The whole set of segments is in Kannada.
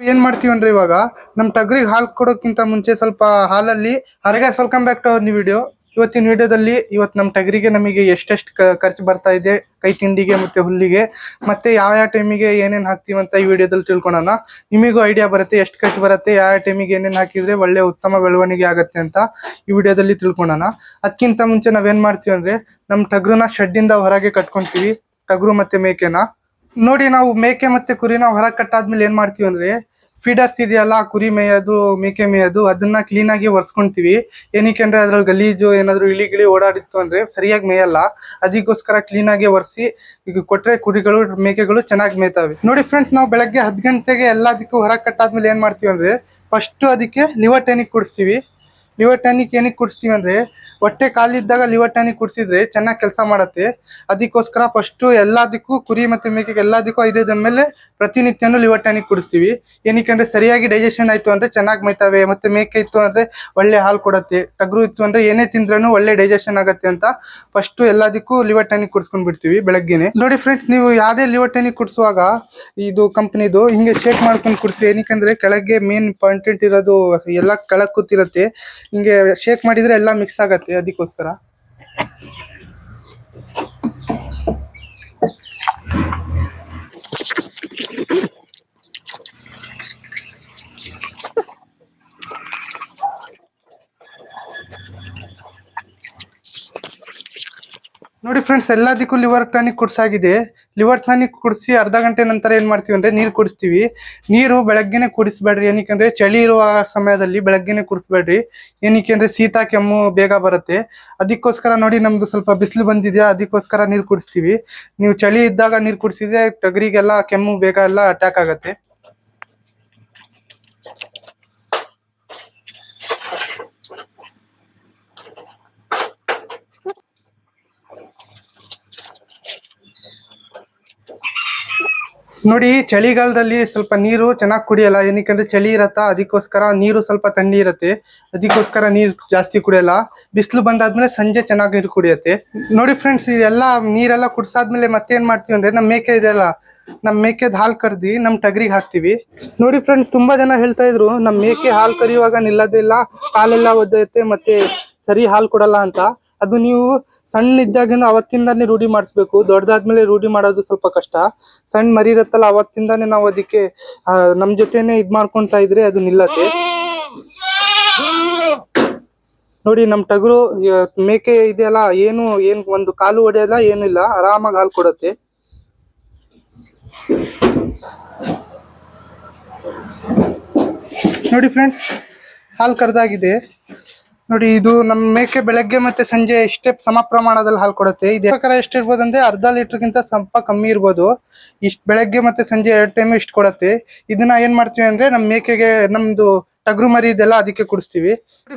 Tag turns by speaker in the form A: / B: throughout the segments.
A: ಏನ್ ಮಾಡ್ತೀವಿ ಅಂದ್ರೆ ಇವಾಗ ನಮ್ ಟಗ್ರಿಗೆ ಹಾಲು ಕೊಡೋಕ್ಕಿಂತ ಮುಂಚೆ ಸ್ವಲ್ಪ ಹಾಲಲ್ಲಿ ಹರಗೆ ಬ್ಯಾಕ್ ಟು ಅವರ್ ವಿಡಿಯೋ ಇವತ್ತಿನ ವಿಡಿಯೋದಲ್ಲಿ ಇವತ್ತು ನಮ್ಮ ಟಗರಿಗೆ ನಮಗೆ ಎಷ್ಟೆಷ್ಟು ಖರ್ಚು ಬರ್ತಾ ಇದೆ, ಕೈ ತಿಂಡಿಗೆ ಮತ್ತೆ ಹುಲ್ಲಿಗೆ, ಮತ್ತೆ ಯಾವ ಯಾವ ಟೈಮಿಗೆ ಏನೇನು ಹಾಕ್ತೀವಿ ಅಂತ ಈ ವಿಡಿಯೋದಲ್ಲಿ ತಿಳ್ಕೊಳೋಣ. ನಿಮಗೂ ಐಡಿಯಾ ಬರುತ್ತೆ ಎಷ್ಟು ಖರ್ಚು ಬರುತ್ತೆ, ಯಾವ ಯಾವ ಟೈಮಿಗೆ ಏನೇನು ಹಾಕಿದ್ರೆ ಒಳ್ಳೆ ಉತ್ತಮ ಬೆಳವಣಿಗೆ ಆಗುತ್ತೆ ಅಂತ ಈ ವಿಡಿಯೋದಲ್ಲಿ ತಿಳ್ಕೊಳೋಣ. ಅದಕ್ಕಿಂತ ಮುಂಚೆ ನಾವೇನು ಮಾಡ್ತೀವಿ ಅಂದರೆ ನಮ್ಮ ಟಗ್ರನ್ನ ಶೆಡ್ಡಿಂದ ಹೊರಗೆ ಕಟ್ಕೊತೀವಿ, ಟಗರು ಮತ್ತೆ ಮೇಕೆನ. ನೋಡಿ ನಾವು ಮೇಕೆ ಮತ್ತೆ ಕುರಿನ ಹೊರಗೆ ಕಟ್ಟಾದ್ಮೇಲೆ ಏನ್ ಮಾಡ್ತೀವಿ ಅಂದ್ರೆ ಫೀಡರ್ಸ್ ಇದೆಯಲ್ಲ, ಕುರಿ ಮೇಯೋದು, ಮೇಕೆ ಮೇಯೋದು, ಅದನ್ನ ಕ್ಲೀನ್ ಆಗಿ ಒರೆಸ್ಕೊಂತೀವಿ. ಏನಕ್ಕೆ ಅಂದ್ರೆ ಅದ್ರಲ್ಲಿ ಗಲೀಜು, ಏನಾದ್ರು ಇಳಿ ಗಿಳಿ ಓಡಾಡಿತ್ತು ಅಂದ್ರೆ ಸರಿಯಾಗಿ ಮೇಯಲ್ಲ. ಅದಕ್ಕೋಸ್ಕರ ಕ್ಲೀನ್ ಆಗಿ ಒರೆಸಿ, ಈಗ ಕೊಟ್ರೆ ಕುರಿಗಳು, ಮೇಕೆಗಳು ಚೆನ್ನಾಗಿ ಮೇಯ್ತಾವೆ. ನೋಡಿ ಫ್ರೆಂಡ್ಸ್ ನಾವು ಬೆಳಗ್ಗೆ ಹತ್ತು ಗಂಟೆಗೆ ಎಲ್ಲದಕ್ಕೂ ಹೊರಗೆ ಕಟ್ಟಾದ್ಮೇಲೆ ಏನ್ ಮಾಡ್ತೀವಿ ಅಂದ್ರೆ ಫಸ್ಟ್ ಅದಕ್ಕೆ ಲಿವರ್ ಟೈನಿಕ್ ಕುಡಿಸ್ತೀವಿ. ಲಿವರ್ ಟಾನಿಕ್ ಏನಕ್ಕೆ ಕುಡಿಸ್ತೀವಿ ಅಂದ್ರೆ ಹೊಟ್ಟೆ ಕಾಲಿದ್ದಾಗ ಲಿವರ್ ಟಾನಿಕ್ ಕುಡಿಸಿದ್ರೆ ಚೆನ್ನಾಗಿ ಕೆಲಸ ಮಾಡತ್ತೆ. ಅದಕ್ಕೋಸ್ಕರ ಫಸ್ಟ್ ಎಲ್ಲದಕ್ಕೂ ಕುರಿ ಮತ್ತೆ ಮೇಕೆಗೆ ಎಲ್ಲದಕ್ಕೂ ಐದು ಎಂ ಎಲ್ ಪ್ರತಿನಿತ್ಯನೂ ಲಿವರ್ ಟಾನಿಕ್ ಕುಡಿಸ್ತೀವಿ. ಏನಕ್ಕೆ ಅಂದ್ರೆ ಸರಿಯಾಗಿ ಡೈಜೆಷನ್ ಆಯ್ತು ಅಂದ್ರೆ ಚೆನ್ನಾಗಿ ಮೈತಾವೆ, ಮತ್ತೆ ಮೇಕೆ ಇತ್ತು ಅಂದ್ರೆ ಒಳ್ಳೆ ಹಾಲು ಕೊಡತ್ತೆ, ಟಗ್ರು ಇತ್ತು ಅಂದ್ರೆ ಏನೇ ತಿಂದ್ರೂ ಒಳ್ಳೆ ಡೈಜೆಷನ್ ಆಗತ್ತೆ ಅಂತ ಫಸ್ಟ್ ಎಲ್ಲದಕ್ಕೂ ಲಿವರ್ ಟಾನಿಕ್ ಕುಡಿಸ್ಕೊಂಡ್ ಬಿಡ್ತೀವಿ ಬೆಳಗ್ಗೆನೆ. ನೋಡಿ ಫ್ರೆಂಡ್ಸ್ ನೀವು ಯಾವುದೇ ಲಿವರ್ ಟಾನಿಕ್ ಕುಡಿಸುವಾಗ ಇದು ಕಂಪ್ನಿದು ಹಿಂಗೆ ಚೆಕ್ ಮಾಡ್ಕೊಂಡು ಕುಡಿಸಿ, ಏನಕ್ಕೆ ಕೆಳಗೆ ಮೇನ್ ಪಾಯಿಂಟೆಂಟ್ ಇರೋದು, ಎಲ್ಲ ಕೆಳಗ್ ಕೂತಿರತ್ತೆ. ಹಿಂಗೆ ಶೇಕ್ ಮಾಡಿದ್ರೆ ಎಲ್ಲ ಮಿಕ್ಸ್ ಆಗತ್ತೆ ಅದಕ್ಕೋಸ್ಕರ. ನೋಡಿ ಫ್ರೆಂಡ್ಸ್ ಎಲ್ಲದಕ್ಕೂ ಲಿವರ್ ಟಾನಿಕ್ ಕುಡ್ಸಾಗಿದೆ. ಲಿವರ್ ಟಾನಿಕ್ ಕುಡಿಸಿ ಅರ್ಧ ಗಂಟೆ ನಂತರ ಏನು ಮಾಡ್ತೀವಿ ಅಂದ್ರೆ ನೀರು ಕುಡಿಸ್ತೀವಿ. ನೀರು ಬೆಳಗ್ಗೆನೆ ಕುಡಿಸ್ಬೇಡ್ರಿ ಏನಕ್ಕೆ ಚಳಿ ಇರುವ ಸಮಯದಲ್ಲಿ ಬೆಳಗ್ಗೆನೆ ಕುಡಿಸ್ಬೇಡ್ರಿ. ಏನಕ್ಕೆ ಅಂದ್ರೆ ಶೀತ, ಕೆಮ್ಮು ಬೇಗ ಬರುತ್ತೆ. ಅದಕ್ಕೋಸ್ಕರ ನೋಡಿ ನಮ್ದು ಸ್ವಲ್ಪ ಬಿಸಿಲು ಬಂದಿದೆಯಾ, ಅದಕ್ಕೋಸ್ಕರ ನೀರು ಕುಡಿಸ್ತೀವಿ. ನೀವು ಚಳಿ ಇದ್ದಾಗ ನೀರು ಕುಡಿಸಿದ್ರೆ ಟಗರಿಗೆಲ್ಲ ಕೆಮ್ಮು ಬೇಗ ಎಲ್ಲ ಅಟ್ಯಾಕ್ ಆಗತ್ತೆ. ನೋಡಿ, ಚಳಿಗಾಲದಲ್ಲಿ ಸ್ವಲ್ಪ ನೀರು ಚೆನ್ನಾಗಿ ಕುಡಿಯಲ್ಲ. ಏನಕ್ಕೆಂದ್ರೆ ಚಳಿ ಇರತ್ತಾ, ಅದಕ್ಕೋಸ್ಕರ ನೀರು ಸ್ವಲ್ಪ ತಣ್ಣಿ ಇರತ್ತೆ. ಅದಕ್ಕೋಸ್ಕರ ನೀರು ಜಾಸ್ತಿ ಕುಡಿಯಲ್ಲ. ಬಿಸಿಲು ಬಂದಾದ್ಮೇಲೆ ಸಂಜೆ ಚೆನ್ನಾಗಿ ನೀರು ಕುಡಿಯತ್ತೆ. ನೋಡಿ ಫ್ರೆಂಡ್ಸ್ ಇದೆಲ್ಲ ನೀರೆಲ್ಲ ಕುಡ್ಸಾದ್ಮೇಲೆ ಏನ್ ಮಾಡ್ತೀವಿ ಅಂದ್ರೆ ನಮ್ಮ ಮೇಕೆ ಇದೆಲ್ಲ ನಮ್ಮ ಮೇಕೆದ್ ಹಾಲು ಕರ್ದಿ ನಮ್ಮ ಟಗರಿಗೆ ಹಾಕ್ತಿವಿ. ನೋಡಿ ಫ್ರೆಂಡ್ಸ್ ತುಂಬಾ ಜನ ಹೇಳ್ತಾ ಇದ್ರು ನಮ್ಮ ಮೇಕೆ ಹಾಲು ಕರಿಯುವಾಗ ನಿಲ್ಲದಿಲ್ಲ ಕಾಲೆಲ್ಲ ಒದ್ದೈತೆ, ಮತ್ತೆ ಸರಿ ಹಾಲು ಕೊಡಲ್ಲ ಅಂತ. ಅದು ನೀವು ಸಣ್ಣ ಇದ್ದಾಗಿನ ಅವತ್ತಿಂದಾನೇ ರೂಢಿ ಮಾಡಿಸ್ಬೇಕು. ದೊಡ್ಡದಾದ್ಮೇಲೆ ರೂಢಿ ಮಾಡೋದು ಸ್ವಲ್ಪ ಕಷ್ಟ. ಸಣ್ಣ ಮರಿ ಇರತ್ತಲ್ಲ ಅವತ್ತಿಂದಾನೇ ನಾವು ಅದಕ್ಕೆ ನಮ್ಮ ನಮ್ ಜೊತೆನೆ ಇದ್ ಮಾಡ್ಕೊಂತಾ ಇದ್ರೆ ಅದು ನಿಲ್ಲತ್ತೆ. ನೋಡಿ ನಮ್ಮ ಟಗರು ಮೇಕೆ ಇದೆಯಲ್ಲ, ಏನು ಏನು, ಒಂದು ಕಾಲು ಹೊಡೆಯಲ್ಲ ಏನಿಲ್ಲ ಆರಾಮಾಗಿ ಹಾಲು ಕೊಡತ್ತೆ. ನೋಡಿ ಫ್ರೆಂಡ್ಸ್ ಹಾಲು ಕರೆದಾಗಿದೆ. ನೋಡಿ, ಇದು ನಮ್ಮ ಮೇಕೆ ಬೆಳಗ್ಗೆ ಮತ್ತೆ ಸಂಜೆ ಎಷ್ಟೇ ಸಮ ಪ್ರಮಾಣದಲ್ಲಿ ಹಾಲು ಕೊಡುತ್ತೆ. ಇದು ಪ್ರಕಾರ ಎಷ್ಟಿರ್ಬೋದು ಅಂದ್ರೆ ಅರ್ಧ ಲೀಟರ್ಗಿಂತ ಸ್ವಲ್ಪ ಕಮ್ಮಿ ಇರ್ಬೋದು. ಇಷ್ಟು ಬೆಳಗ್ಗೆ ಮತ್ತೆ ಸಂಜೆ ಎರಡು ಟೈಮ್ ಇಷ್ಟು ಕೊಡುತ್ತೆ. ಇದನ್ನ ಏನ್ ಮಾಡ್ತೀವಿ ಅಂದ್ರೆ ನಮ್ಮ ಮೇಕೆಗೆ ನಮ್ದು ಟಗರು ಮರಿ ಇದೆಲ್ಲ ಅದಕ್ಕೆ ಕುಡಿಸ್ತೀವಿ.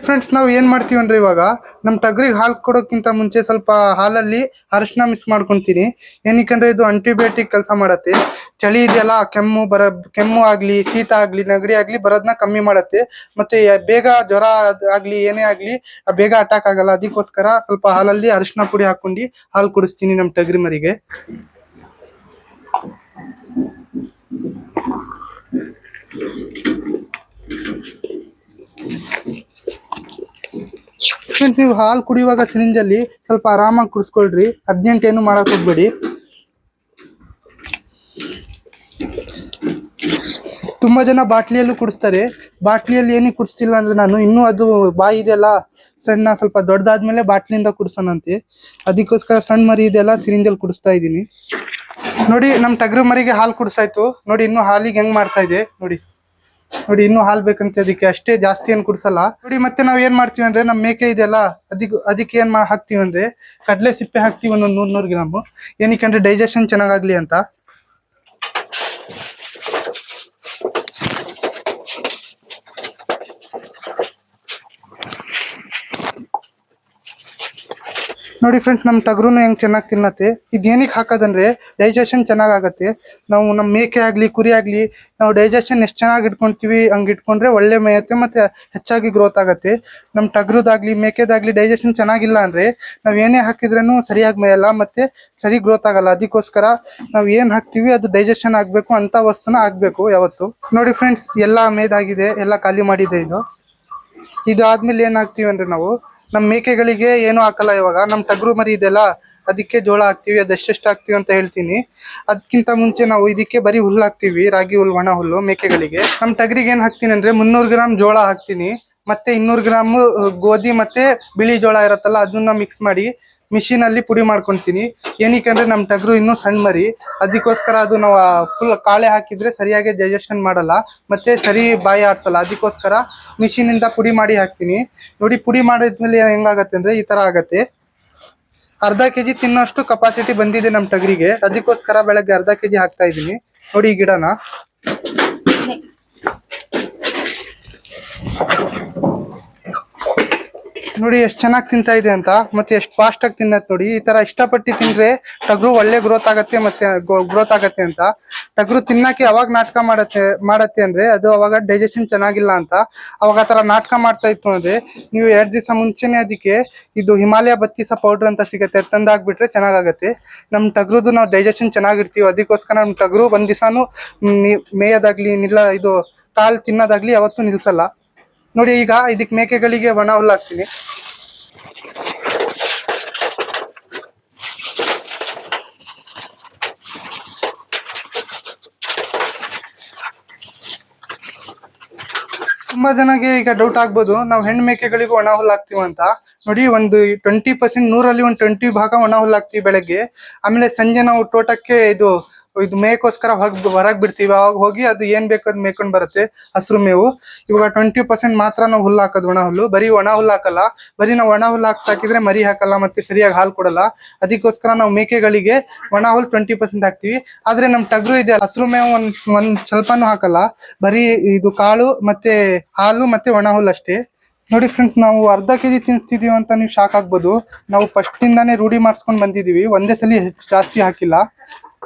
A: ಫ್ರೆಂಡ್ಸ್ ನಾವು ಏನ್ ಮಾಡ್ತೀವಿ ಅಂದ್ರೆ ಇವಾಗ ನಮ್ಮ ಟಗರಿಗೆ ಹಾಲು ಕೊಡೋಕ್ಕಿಂತ ಮುಂಚೆ ಸ್ವಲ್ಪ ಹಾಲಲ್ಲಿ ಅರಶಿನ ಮಿಕ್ಸ್ ಮಾಡ್ಕೊತೀನಿ. ಏನಕ್ಕಂದ್ರೆ ಇದು ಆಂಟಿಬಯೋಟಿಕ್ ಕೆಲಸ ಮಾಡತ್ತೆ. ಚಳಿ ಇದೆಯಲ್ಲ, ಕೆಮ್ಮು ಬರ, ಕೆಮ್ಮು ಆಗ್ಲಿ, ಶೀತ ಆಗ್ಲಿ, ನೆಗಡಿ ಆಗ್ಲಿ ಬರೋದನ್ನ ಕಮ್ಮಿ ಮಾಡತ್ತೆ. ಮತ್ತೆ ಬೇಗ ಜ್ವರ ಆಗಲಿ ಆಗ್ಲಿ, ಏನೇ ಆಗ್ಲಿ ಬೇಗ ಅಟ್ಯಾಕ್ ಆಗಲ್ಲ. ಅದಕ್ಕೋಸ್ಕರ ಸ್ವಲ್ಪ ಹಾಲಲ್ಲಿ ಅರಶಿನ ಪುಡಿ ಹಾಕೊಂಡು ಹಾಲು ಕುಡಿಸ್ತೀನಿ ನಮ್ಮ ಟಗರಿ ಮರಿಗೆ Friends, ನೀವು ಹಾಲು ಕುಡಿಯುವಾಗ ಸಿರಿಂಜಲ್ಲಿ ಸ್ವಲ್ಪ ಆರಾಮಾಗಿ ಕುಡಿಸ್ಕೊಳ್ರಿ. ಅರ್ಜೆಂಟ್ ಏನು ಮಾಡಕ್ ಹೋಗ್ಬೇಡಿ. ತುಂಬಾ ಜನ ಬಾಟ್ಲಿಯಲ್ಲೂ ಕುಡಿಸ್ತಾರೆ. ಬಾಟ್ಲಿಯಲ್ಲಿ ಏನಕ್ಕೆ ಕುಡಿಸ್ತಿಲ್ಲ ಅಂದ್ರೆ ನಾನು ಇನ್ನೂ ಅದು ಬಾಯಿ ಇದೆಯಲ್ಲ ಸಣ್ಣ ಸ್ವಲ್ಪ ದೊಡ್ಡದಾದ್ಮೇಲೆ ಬಾಟ್ಲಿಯಿಂದ ಕುಡಿಸೋಣಂತೆ. ಅದಕ್ಕೋಸ್ಕರ ಸಣ್ಣ ಮರಿ ಇದೆಲ್ಲ ಸಿರಿಂಜಲ್ಲಿ ಕುಡಿಸ್ತಾ ಇದ್ದೀನಿ. ನೋಡಿ ನಮ್ಮ ಟಗರು ಮರಿಗೆ ಹಾಲು ಕುಡಿಸಾಯ್ತು. ನೋಡಿ ಇನ್ನು ಹಾಲಿಗೆ ಹೆಂಗ್ ಮಾಡ್ತಾ ಇದೆ. ನೋಡಿ. ನೋಡಿ, ಇನ್ನು ಹಾಲು ಬೇಕಂತ ಅದಕ್ಕೆ. ಅಷ್ಟೇ ಜಾಸ್ತಿ ಏನು ಕುಡಿಸಲ್ಲ. ನೋಡಿ, ಮತ್ತೆ ನಾವ್ ಏನ್ ಮಾಡ್ತೀವಿ ಅಂದ್ರೆ ನಮ್ಮ ಮೇಕೆ ಇದೆಯಲ್ಲ ಅದಕ್ಕೆ ಅದಕ್ಕೆ ಏನ್ ಹಾಕ್ತಿವಿ ಅಂದ್ರೆ, ಕಡಲೆ ಸಿಪ್ಪೆ ಹಾಕ್ತಿವಿ ಒಂದೊಂದು ನೂರ್, ನೂರು ಗ್ರಾಮು. ಏನಕ್ಕೆ ಅಂದ್ರೆ ಡೈಜೆಷನ್ ಚೆನ್ನಾಗಾಗ್ಲಿ ಅಂತ. ನೋಡಿ ಫ್ರೆಂಡ್ಸ್ ನಮ್ಮ ಟಗರುನು ಹೆಂಗ್ ಚೆನ್ನಾಗಿ ತಿನ್ನತ್ತೆ. ಇದು ಏನಕ್ಕೆ ಹಾಕೋದಂದ್ರೆ ಡೈಜೆಷನ್ ಚೆನ್ನಾಗಾಗತ್ತೆ. ನಾವು ನಮ್ಮ ಮೇಕೆ ಆಗಲಿ, ಕುರಿ ಆಗಲಿ, ನಾವು ಡೈಜೆಷನ್ ಎಷ್ಟು ಚೆನ್ನಾಗಿ ಇಟ್ಕೊಂತೀವಿ, ಹಂಗೆ ಇಟ್ಕೊಂಡ್ರೆ ಒಳ್ಳೆ ಮೇಯತ್ತೆ ಮತ್ತು ಹೆಚ್ಚಾಗಿ ಗ್ರೋತ್ ಆಗುತ್ತೆ. ನಮ್ಮ ಟಗರುದಾಗ್ಲಿ, ಮೇಕೆದಾಗಲಿ ಡೈಜೆಷನ್ ಚೆನ್ನಾಗಿಲ್ಲ ಅಂದರೆ, ನಾವು ಏನೇ ಹಾಕಿದ್ರೂ ಸರಿಯಾಗಿ ಮೇಯಲ್ಲ ಮತ್ತು ಸರಿ ಗ್ರೋತ್ ಆಗಲ್ಲ. ಅದಕ್ಕೋಸ್ಕರ ನಾವು ಏನು ಹಾಕ್ತೀವಿ, ಅದು ಡೈಜೆಷನ್ ಆಗಬೇಕು, ಅಂತ ವಸ್ತುನ ಆಗಬೇಕು ಯಾವತ್ತು. ನೋಡಿ ಫ್ರೆಂಡ್ಸ್ ಎಲ್ಲ ಮೇದಾಗಿದೆ, ಎಲ್ಲ ಖಾಲಿ ಮಾಡಿದೆ ಇದು. ಇದು ಆದಮೇಲೆ ಹಾಕ್ತಿವಿ ಅಂದ್ರೆ ನಾವು ನಮ್ಮ ಮೇಕೆಗಳಿಗೆ ಏನು ಹಾಕಲ್ಲ ಇವಾಗ. ನಮ್ಮ ಟಗರು ಮರಿ ಇದೆಲ್ಲ ಅದಕ್ಕೆ ಜೋಳ ಹಾಕ್ತಿವಿ, ಅದು ಎಷ್ಟೆಷ್ಟು ಹಾಕ್ತಿವಿ ಅಂತ ಹೇಳ್ತೀನಿ. ಅದಕ್ಕಿಂತ ಮುಂಚೆ ನಾವು ಇದಕ್ಕೆ ಬರೀ ಹುಲ್ಲು ಹಾಕ್ತಿವಿ, ರಾಗಿ ಹುಲ್ಲು, ಒಣ ಹುಲ್ಲು ಮೇಕೆಗಳಿಗೆ. ನಮ್ಮ ಟಗರಿಗೆ ಏನು ಹಾಕ್ತೀನಿ ಅಂದ್ರೆ ಮುನ್ನೂರು ಗ್ರಾಮ್ ಜೋಳ ಹಾಕ್ತೀನಿ. ಮತ್ತೆ ಇನ್ನೂರು ಗ್ರಾಮ್ ಗೋಧಿ ಮತ್ತೆ ಬಿಳಿ ಜೋಳ ಇರುತ್ತಲ್ಲ, ಅದನ್ನ ಮಿಕ್ಸ್ ಮಾಡಿ ಮಿಷಿನ್ ಅಲ್ಲಿ ಪುಡಿ ಮಾಡ್ಕೊಂತೀನಿ. ಏನಕ್ಕೆ ಅಂದ್ರೆ ನಮ್ ಟಗರು ಇನ್ನೂ ಸಣ್ಣ ಮರಿ. ಅದಕ್ಕೋಸ್ಕರ ಅದು ನಾವು ಫುಲ್ ಕಾಳೆ ಹಾಕಿದ್ರೆ ಸರಿಯಾಗಿ ಡೈಜೆಷನ್ ಮಾಡಲ್ಲ. ಮತ್ತೆ ಸರಿ ಬಾಯಿ ಆಡ್ಸಲ್ಲ. ಅದಕ್ಕೋಸ್ಕರ ಮಿಷಿನ್ ಇಂದ ಪುಡಿ ಮಾಡಿ ಹಾಕ್ತೀನಿ. ನೋಡಿ, ಪುಡಿ ಮಾಡಿದ್ಮೇಲೆ ಹೆಂಗಾಗತ್ತೆ ಅಂದ್ರೆ ಈ ತರ ಆಗತ್ತೆ. ಅರ್ಧ ಕೆ ಜಿ ತಿನ್ನೋಷ್ಟು ಕಪಾಸಿಟಿ ಬಂದಿದೆ ನಮ್ ಟಗರಿಗೆ. ಅದಕ್ಕೋಸ್ಕರ ಬೆಳಗ್ಗೆ ಅರ್ಧ ಕೆ ಜಿ ಹಾಕ್ತಾ ಇದೀನಿ ನೋಡಿ ಈ ಗಿಡನ. ನೋಡಿ, ಎಷ್ಟು ಚೆನ್ನಾಗಿ ತಿಂತಾ ಇದೆ ಅಂತ, ಮತ್ತೆ ಎಷ್ಟು ಫಾಸ್ಟ್ ಆಗಿ ತಿನ್ನತ್ ನೋಡಿ. ಈ ತರ ಇಷ್ಟಪಟ್ಟು ತಿಂದ್ರೆ ಟಗ್ರು ಒಳ್ಳೆ ಗ್ರೋತ್ ಆಗತ್ತೆ ಮತ್ತೆ ಗ್ರೋತ್ ಆಗತ್ತೆ ಅಂತ. ಟಗ್ರು ತಿನ್ನಕ್ಕೆ ಯಾವಾಗ ನಾಟಕ ಮಾಡತ್ತೆ ಮಾಡತ್ತೆ ಅಂದ್ರೆ ಅದು ಅವಾಗ ಡೈಜೆಷನ್ ಚೆನ್ನಾಗಿಲ್ಲ ಅಂತ. ಅವಾಗ ಆ ತರ ನಾಟಕ ಮಾಡ್ತಾ ಇತ್ತು ಅಂದ್ರೆ ನೀವು ಎರಡ್ ದಿವಸ ಮುಂಚೆನೆ ಅದಕ್ಕೆ ಇದು ಹಿಮಾಲಯ ಬತ್ತಿಸ ಪೌಡರ್ ಅಂತ ಸಿಗತ್ತೆ, ತಂದಾಗ್ಬಿಟ್ರೆ ಚೆನ್ನಾಗತ್ತೆ ನಮ್ ಟಗ್ರುದು ನಾವು ಡೈಜೆಷನ್ ಚೆನ್ನಾಗಿರ್ತೀವಿ, ಅದಕ್ಕೋಸ್ಕರ ನಮ್ ಟಗ್ರು ಒಂದ್ ದಿವಸಾನು ಮೇಯೋದಾಗ್ಲಿ, ನಿಲ್ಲ, ಇದು ಕಾಲ್ ತಿನ್ನೋದಾಗ್ಲಿ ಅವತ್ತು ನಿಲ್ಸಲ್ಲ. ನೋಡಿ, ಈಗ ಇದಕ್ಕೆ ಮೇಕೆಗಳಿಗೆ ಒಣ ಹುಲ್ಲು ತುಂಬಾ ಜನಗೆ ಈಗ ಡೌಟ್ ಆಗ್ಬೋದು. ನಾವು ಹೆಣ್ಣು ಮೇಕೆಗಳಿಗೂ ಒಣ ಹುಲ್ಲು ಹಾಕ್ತೀವಿ ಅಂತ. ನೋಡಿ, ಒಂದು ಟ್ವೆಂಟಿ ಪರ್ಸೆಂಟ್ ನೂರಲ್ಲಿ ಒಂದು ಟ್ವೆಂಟಿ ಭಾಗ ಒಣ ಹುಲ್ಲು ಹಾಕ್ತಿವಿ ಬೆಳಗ್ಗೆ. ಆಮೇಲೆ ಸಂಜೆ ನಾವು ತೋಟಕ್ಕೆ ಇದು ಇದು ಮೇಕೋಸ್ಕರ ಹೊಗ್ ಹೊರಗ್ ಬಿಡ್ತೀವಿ. ಅವಾಗ ಹೋಗಿ ಅದು ಏನ್ ಬೇಕು ಅದ್ ಮೇಯ್ಕೊಂಡ್ ಬರುತ್ತೆ, ಹಸಿರು ಮೇವು. ಇವಾಗ ಟ್ವೆಂಟಿ ಪರ್ಸೆಂಟ್ ಮಾತ್ರ ನಾವು ಹುಲ್ಲು ಹಾಕೋದು ಒಣ ಹುಲ್ಲು. ಬರೀ ಒಣ ಹುಲ್ಲು ಹಾಕಲ್ಲ, ಬರೀ ನಾವು ಒಣ ಹುಲ್ಲು ಹಾಕಿ ಸಾಕಿದ್ರೆ ಮರಿ ಹಾಕಲ್ಲ ಮತ್ತೆ ಸರಿಯಾಗಿ ಹಾಲು ಕೊಡಲ್ಲ. ಅದಕ್ಕೋಸ್ಕರ ನಾವು ಮೇಕೆಗಳಿಗೆ ಒಣ ಹುಲ್ಲು ಟ್ವೆಂಟಿ ಪರ್ಸೆಂಟ್ ಹಾಕ್ತಿವಿ. ಆದ್ರೆ ನಮ್ ಟಗ್ರು ಇದೆ, ಹಸಿರು ಮೇವು ಒಂದ್ ಒಂದ್ ಸ್ವಲ್ಪನೂ ಹಾಕಲ್ಲ. ಬರೀ ಇದು ಕಾಳು ಮತ್ತೆ ಹಾಲು ಮತ್ತೆ ಒಣ ಹುಲ್ಲು ಅಷ್ಟೇ. ನೋಡಿ ಫ್ರೆಂಡ್ಸ್ ನಾವು ಅರ್ಧ ಕೆಜಿ ತಿನ್ಸ್ತಿದೀವಿ ಅಂತ ನೀವು ಶಾಕ್ ಆಗ್ಬೋದು. ನಾವು ಫಸ್ಟ್ ಇಂದಾನೆ ರೂಢಿ ಮಾಡಿಸ್ಕೊಂಡು ಬಂದಿದೀವಿ. ಒಂದೇ ಸಲ ಜಾಸ್ತಿ ಹಾಕಿಲ್ಲ.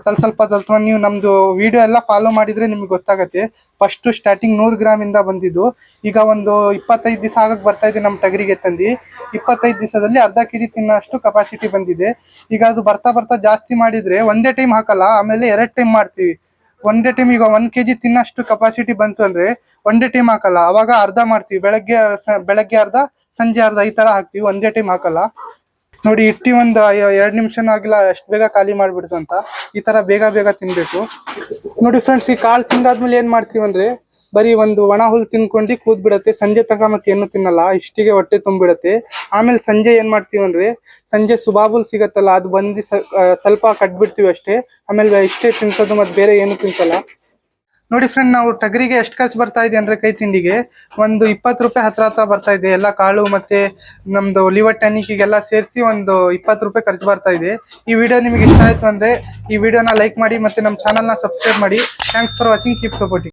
A: ಸ್ವಲ್ಪ ಸ್ವಲ್ಪ ಸ್ವಲ್ಪ ನೀವು ನಮ್ದು ವಿಡಿಯೋ ಎಲ್ಲ ಫಾಲೋ ಮಾಡಿದ್ರೆ ನಿಮ್ಗೆ ಗೊತ್ತಾಗತ್ತೆ. ಫಸ್ಟ್ ಸ್ಟಾರ್ಟಿಂಗ್ ನೂರು ಇಂದ ಬಂದಿದ್ದು. ಈಗ ಒಂದು ಇಪ್ಪತ್ತೈದು ದಿವಸ ಆಗಕ್ಕೆ ಬರ್ತಾ ಇದೆ ನಮ್ಮ ಟಗರಿಗೆ ತಂದು. ಇಪ್ಪತ್ತೈದು ದಿವಸದಲ್ಲಿ ಅರ್ಧ ಕೆಜಿ ತಿನ್ನೋಷ್ಟು ಕೆಪಾಸಿಟಿ ಬಂದಿದೆ. ಈಗ ಅದು ಬರ್ತಾ ಬರ್ತಾ ಜಾಸ್ತಿ ಮಾಡಿದ್ರೆ ಒಂದೇ ಟೈಮ್ ಹಾಕಲ್ಲ, ಆಮೇಲೆ ಎರಡ್ ಟೈಮ್ ಮಾಡ್ತೀವಿ. ಒಂದೇ ಟೈಮ್ ಈಗ ಒಂದ್ ಕೆಜಿ ತಿನ್ನಷ್ಟು ಕೆಪಾಸಿಟಿ ಬಂತು ಅಂದ್ರೆ ಒಂದೇ ಟೈಮ್ ಹಾಕಲ್ಲ, ಅವಾಗ ಅರ್ಧ ಮಾಡ್ತೀವಿ. ಬೆಳಗ್ಗೆ ಬೆಳಗ್ಗೆ ಅರ್ಧ, ಸಂಜೆ ಅರ್ಧ ಈ ತರ ಹಾಕ್ತಿವಿ. ಒಂದೇ ಟೈಮ್ ಹಾಕಲ್ಲ. ನೋಡಿ, ಇಟ್ಟಿ ಒಂದು ಎರಡು ನಿಮಿಷನೂ ಆಗಿಲ್ಲ, ಅಷ್ಟು ಬೇಗ ಖಾಲಿ ಮಾಡ್ಬಿಡ್ತು ಅಂತ. ಈ ತರ ಬೇಗ ಬೇಗ ತಿನ್ಬೇಕು. ನೋಡಿ ಫ್ರೆಂಡ್ಸ್ ಈ ಕಾಳು ತಿಂದಾದ್ಮೇಲೆ ಏನ್ ಮಾಡ್ತೀವಿ ಅಂದ್ರೆ, ಬರೀ ಒಂದು ಒಣ ಹುಲ್ ತಿನ್ಕೊಂಡು ಕೂದ್ಬಿಡತ್ತೆ. ಸಂಜೆ ತನಕ ಮತ್ತೆ ಏನು ತಿನ್ನಲ್ಲ, ಇಷ್ಟಿಗೆ ಹೊಟ್ಟೆ ತುಂಬಿಡತ್ತೆ. ಆಮೇಲೆ ಸಂಜೆ ಏನ್ ಮಾಡ್ತೀವಿ ಅಂದ್ರೆ, ಸಂಜೆ ಸುಬಾಬುಲ್ ಸಿಗತ್ತಲ್ಲ, ಅದು ಬಂದು ಸ್ವಲ್ಪ ಕಟ್ಬಿಡ್ತೀವಿ ಅಷ್ಟೇ. ಆಮೇಲೆ ಇಷ್ಟೇ ತಿನ್ಸೋದು ಮತ್ತೆ ಬೇರೆ ಏನು ತಿನ್ಸಲ್ಲ. ನೋಡಿ ಫ್ರೆಂಡ್ ನಾವು ಟಗರಿಗೆ ಎಷ್ಟು ಖರ್ಚು ಬರ್ತಾ ಇದೆ ಅಂದ್ರೆ ಕೈ ತಿಂಡಿಗೆ? ಒಂದು ಇಪ್ಪತ್ತು ರೂಪಾಯಿ ಹತ್ರ ಹತ್ರ ಬರ್ತಾ ಇದೆ. ಎಲ್ಲ ಕಾಳು ಮತ್ತೆ ನಮ್ದು ಲಿವರ್ ಟನಿಕ್ಗೆಲ್ಲ ಸೇರಿಸಿ ಒಂದು ಇಪ್ಪತ್ತು ರೂಪಾಯಿ ಖರ್ಚು ಬರ್ತಾ ಇದೆ. ಈ ವಿಡಿಯೋ ನಿಮಗೆ ಇಷ್ಟ ಆಯ್ತು ಅಂದ್ರೆ ಈ ವಿಡಿಯೋನ ಲೈಕ್ ಮಾಡಿ ಮತ್ತೆ ನಮ್ಮ ಚಾನಲ್ನ ಸಬ್ಸ್ಕ್ರೈಬ್ ಮಾಡಿ. Thanks for watching keep supporting